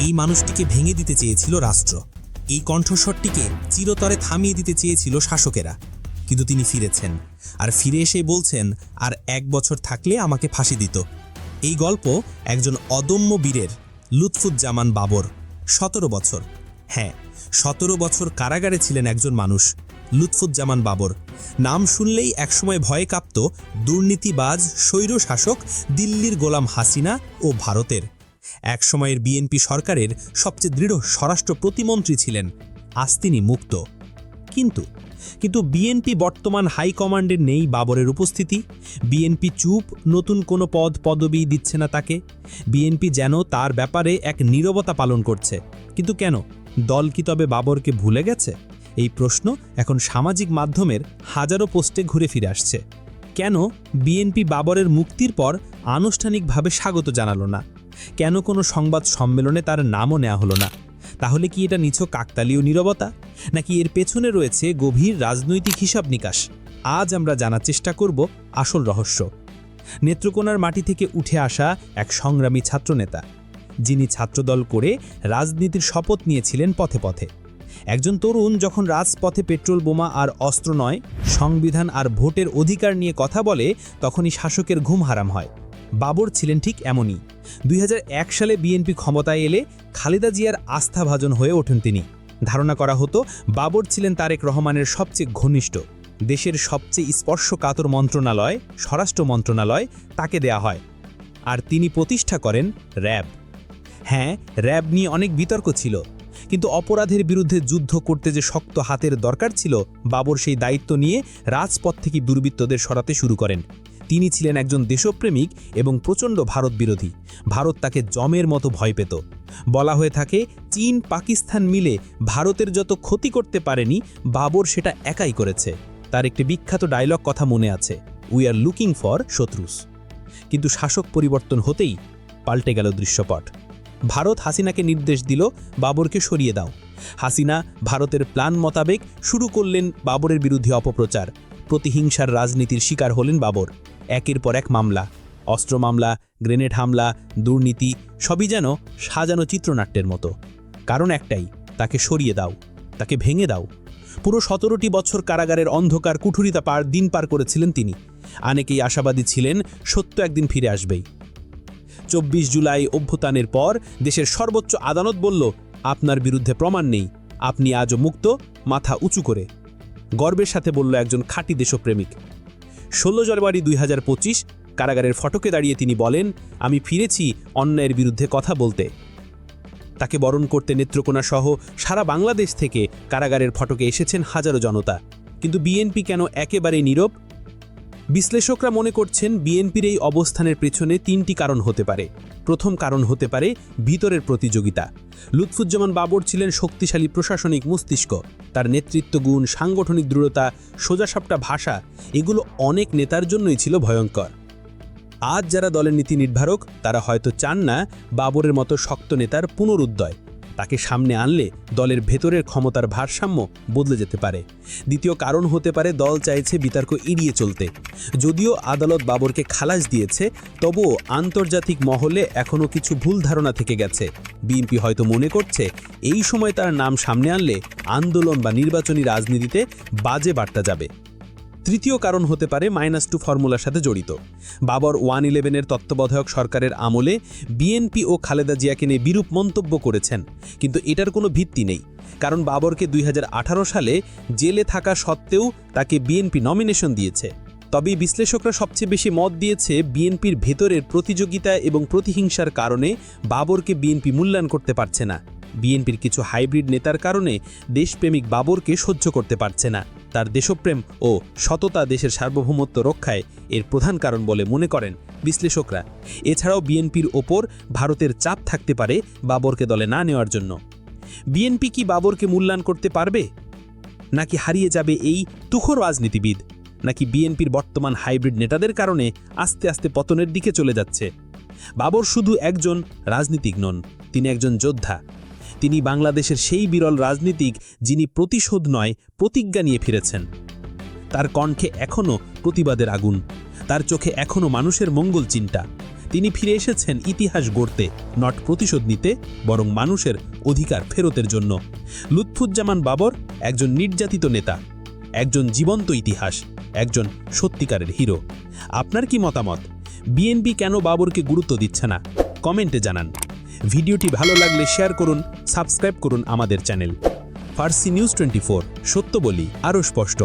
এই মানুষটিকে ভেঙে দিতে চেয়েছিল রাষ্ট্র। এই কণ্ঠস্বরটিকে চিরতরে থামিয়ে দিতে চেয়েছিল শাসকেরা। কিন্তু তিনি ফিরেছেন। আর ফিরে এসে বলছেন, আর এক বছর থাকলে আমাকে ফাঁসি দিত। এই গল্প একজন অদম্য বীরের, লুৎফুজ্জামান বাবর, সতেরো বছর। হ্যাঁ সতেরো বছর কারাগারে ছিলেন একজন মানুষ, লুৎফুজ্জামান বাবর। নাম শুনলেই একসময় ভয়ে কাঁপত দুর্নীতিবাজ স্বৈর শাসক দিল্লির গোলাম হাসিনা ও ভারতের। একসময়ের বিএনপি সরকারের সবচেয়ে দৃঢ় স্বরাষ্ট্র প্রতিমন্ত্রী ছিলেন আজ তিনি মুক্ত। কিন্তু কিন্তু বিএনপি বর্তমান হাইকমান্ডের নেই বাবরের উপস্থিতি, বিএনপি চুপ, নতুন কোনো পদ পদবি দিচ্ছে না তাকে, বিএনপি যেন তার ব্যাপারে এক নীরবতা পালন করছে। কিন্তু কেন, দল কি তবে বাবরকে ভুলে গেছে? এই প্রশ্ন এখন সামাজিক মাধ্যমের হাজারো পোস্টে ঘুরে ফিরে আসছে। কেন বিএনপি বাবরের মুক্তির পর আনুষ্ঠানিকভাবে স্বাগত জানালো না? কেন কোনো সংবাদ সম্মেলনে তার নামও নেওয়া হলো না? তাহলে কি এটা নিছক কাকতালীয় নীরবতা? নাকি এর পেছনে রয়েছে গভীর রাজনৈতিক হিসাব নিকাশ? আজ আমরা জানার চেষ্টা করব আসল রহস্য। নেত্রকোনার মাটি থেকে উঠে আসা এক সংগ্রামী ছাত্রনেতা। যিনি ছাত্রদল করে রাজনীতির শপথ নিয়েছিলেন পথে পথে। একজন তরুণ যখন রাজপথে পেট্রোল বোমা আর অস্ত্র নয়, সংবিধান আর ভোটের অধিকার নিয়ে কথা বলে, তখনই শাসকের ঘুম হারাম হয়। বাবর ছিলেন ঠিক এমনই। দুই হাজার এক সালে বিএনপি ক্ষমতায় এলে খালেদা জিয়ার আস্থাভাজন হয়ে ওঠেন তিনি। ধারণা করা হতো, বাবর ছিলেন তারেক রহমানের সবচেয়ে ঘনিষ্ঠ। দেশের সবচেয়ে স্পর্শকাতর মন্ত্রণালয়, স্বরাষ্ট্র মন্ত্রণালয় তাকে দেয়া হয়। আর তিনি প্রতিষ্ঠা করেন র্যাব। হ্যাঁ র্যাব নিয়ে অনেক বিতর্ক ছিল। কিন্তু অপরাধের বিরুদ্ধে যুদ্ধ করতে যে শক্ত হাতের দরকার ছিল, বাবর সেই দায়িত্ব নিয়ে রাজপথ থেকে দুর্বৃত্তদের সরাতে শুরু করেন। তিনি ছিলেন একজন দেশপ্রেমিক এবং প্রচণ্ড ভারত বিরোধী ভারত তাকে জমের মতো ভয় পেত। বলা হয়ে থাকে, চীন, পাকিস্তান মিলে ভারতের যত ক্ষতি করতে পারেনি, বাবর সেটা একাই করেছে। তার একটি বিখ্যাত ডায়লগ কথা মনে আছে উই আর লুকিং ফর শত্রুস। কিন্তু শাসক পরিবর্তন হতেই পাল্টে গেল দৃশ্যপট। ভারত হাসিনাকে নির্দেশ দিল, বাবরকে সরিয়ে দাও। হাসিনা ভারতের প্ল্যান মোতাবেক শুরু করলেন বাবরের বিরুদ্ধে অপপ্রচার। প্রতিহিংসার রাজনীতির শিকার হলেন বাবর। একের পর এক মামলা, অস্ত্র মামলা, গ্রেনেড হামলা, দুর্নীতি, সবই যেন সাজানো চিত্রনাট্যের মতো। কারণ একটাই, তাকে সরিয়ে দাও, তাকে ভেঙে দাও। পুরো সতেরোটি বছর কারাগারের অন্ধকার কুঠুরিতা পার দিন পার করেছিলেন তিনি। অনেকেই আশাবাদী ছিলেন সত্য একদিন ফিরে আসবেই। চব্বিশ জুলাই অভ্যুত্থানের পর দেশের সর্বোচ্চ আদালত বলল, আপনার বিরুদ্ধে প্রমাণ নেই, আপনি আজও মুক্ত, মাথা উঁচু করে। গর্বের সাথে বলল একজন খাঁটি দেশপ্রেমিক। ষোলো জানুয়ারি দুই হাজার পঁচিশ, কারাগারের ফটকে দাঁড়িয়ে তিনি বলেন, আমি ফিরেছি অন্যায়ের বিরুদ্ধে কথা বলতে। তাকে বরণ করতে নেত্রকোনা সহ সারা বাংলাদেশ থেকে কারাগারের ফটকে এসেছেন হাজারো জনতা। কিন্তু বিএনপি কেন একেবারে নীরব? বিশ্লেষকরা মনে করছেন বিএনপির এই অবস্থানের পেছনে তিনটি কারণ হতে পারে। প্রথম কারণ হতে পারে ভিতরের প্রতিযোগিতা। লুৎফুজ্জামান বাবর ছিলেন শক্তিশালী প্রশাসনিক মস্তিষ্ক। তার নেতৃত্ব গুণ, সাংগঠনিক দৃঢ়তা, সোজাসাপটা ভাষা, এগুলো অনেক নেতার জন্যই ছিল ভয়ঙ্কর। আজ যারা দলের নীতি নির্ধারক, তারা হয়তো চান না বাবরের মতো শক্ত নেতার পুনরুদ্দয় তাকে সামনে আনলে দলের ভেতরের ক্ষমতার ভারসাম্য বদলে যেতে পারে। দ্বিতীয় কারণ হতে পারে দল চাইছে বিতর্ক এড়িয়ে চলতে। যদিও আদালত বাবরকে খালাস দিয়েছে, তবুও আন্তর্জাতিক মহলে এখনও কিছু ভুল ধারণা থেকে গেছে। বিএনপি হয়তো মনে করছে, এই সময় তার নাম সামনে আনলে আন্দোলন বা নির্বাচনী রাজনীতিতে বাজে বার্তা যাবে। তৃতীয় কারণ হতে পারে মাইনাস টু ফর্মুলার সাথে জড়িত। বাবর ওয়ান ইলেভেনের তত্ত্বাবধায়ক সরকারের আমলে বিএনপি ও খালেদা জিয়াকে নিয়ে বিরূপ মন্তব্য করেছেন, কিন্তু এটার কোনো ভিত্তি নেই। কারণ বাবরকে দুই হাজার আঠারো সালে জেলে থাকা সত্ত্বেও তাকে বিএনপি নমিনেশন দিয়েছে। তবে বিশ্লেষকরা সবচেয়ে বেশি মত দিয়েছে বিএনপির ভেতরের প্রতিযোগিতা এবং প্রতিহিংসার কারণে বাবরকে বিএনপি মূল্যায়ন করতে পারছে না। বিএনপির কিছু হাইব্রিড নেতার কারণে দেশপ্রেমিক বাবরকে সহ্য করতে পারছে না। তার দেশপ্রেম ও সততা দেশের সার্বভৌমত্ব রক্ষায় এর প্রধান কারণ বলে মনে করেন বিশ্লেষকরা। এছাড়াও বিএনপির ওপর ভারতের চাপ থাকতে পারে বাবরকে দলে না নেওয়ার জন্য। বিএনপি কি বাবরকে মূল্যায়ন করতে পারবে? নাকি হারিয়ে যাবে এই তুখর রাজনীতিবিদ? নাকি বিএনপির বর্তমান হাইব্রিড নেতাদের কারণে আস্তে আস্তে পতনের দিকে চলে যাচ্ছে? বাবর শুধু একজন রাজনীতিক নন, তিনি একজন যোদ্ধা। তিনি বাংলাদেশের সেই বিরল রাজনীতিক যিনি প্রতিশোধ নয়, প্রতিজ্ঞা নিয়ে ফিরেছেন। তার কণ্ঠে এখনও প্রতিবাদের আগুন, তার চোখে এখনও মানুষের মঙ্গল চিন্তা। তিনি ফিরে এসেছেন ইতিহাস গড়তে, নট প্রতিশোধ নিতে, বরং মানুষের অধিকার ফেরতের জন্য। লুৎফুজ্জামান বাবর একজন নির্যাতিত নেতা, একজন জীবন্ত ইতিহাস, একজন সত্যিকারের হিরো। আপনার কি মতামত? বিএনপি কেন বাবরকে গুরুত্ব দিচ্ছে না? কমেন্টে জানান। ভিডিওটি ভালো লাগলে শেয়ার করুন সাবস্ক্রাইব করুন আমাদের চ্যানেল ফার্সি নিউজ টোয়েন্টি সত্য বলি, আরও স্পষ্ট।